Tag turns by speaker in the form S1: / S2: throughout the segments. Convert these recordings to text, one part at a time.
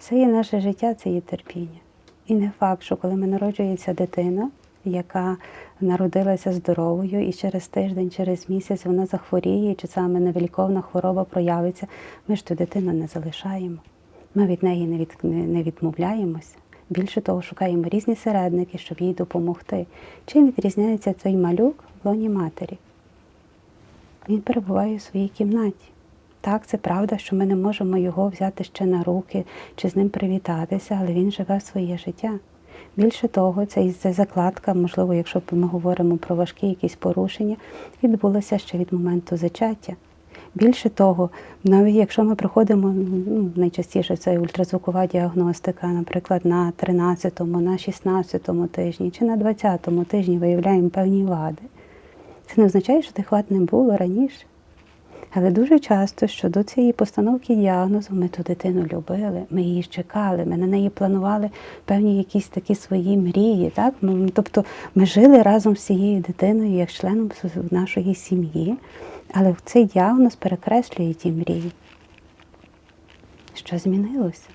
S1: Все є наше життя, це є терпіння. І не факт, що коли ми народжується дитина, яка народилася здоровою, і через тиждень, через місяць вона захворіє, чи саме невиліковна хвороба проявиться, ми ж ту дитину не залишаємо. Ми від неї не, від, не відмовляємося. Більше того, шукаємо різні середники, щоб їй допомогти. Чим відрізняється цей малюк в лоні матері? Він перебуває у своїй кімнаті. Так, це правда, що ми не можемо його взяти ще на руки чи з ним привітатися, але він живе своє життя. Більше того, ця ця закладка, можливо, якщо ми говоримо про важкі якісь порушення, відбулася ще від моменту зачаття. Більше того, навіть якщо ми приходимо, ну, найчастіше це ультразвукова діагностика, наприклад, на 13-му, на 16-му тижні чи на 20-му тижні виявляємо певні вади. Це не означає, що тих вад не було раніше. Але дуже часто щодо цієї постановки діагнозу ми ту дитину любили, ми її чекали, ми на неї планували певні якісь такі свої мрії. Так? Ну, Тобто ми жили разом з цією дитиною як членом нашої сім'ї, але цей діагноз перекреслює ті мрії. Що змінилося?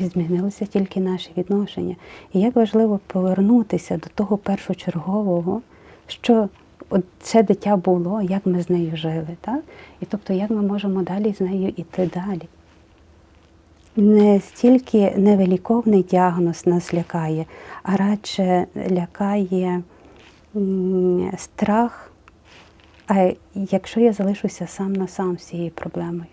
S1: Змінилося тільки наші відношення. І як важливо повернутися до того першочергового, що от це дитя було, як ми з нею жили, так? І тобто, як ми можемо далі з нею йти далі. Не стільки невиліковний діагноз нас лякає, а радше лякає страх. А якщо я залишуся сам на сам з цією проблемою?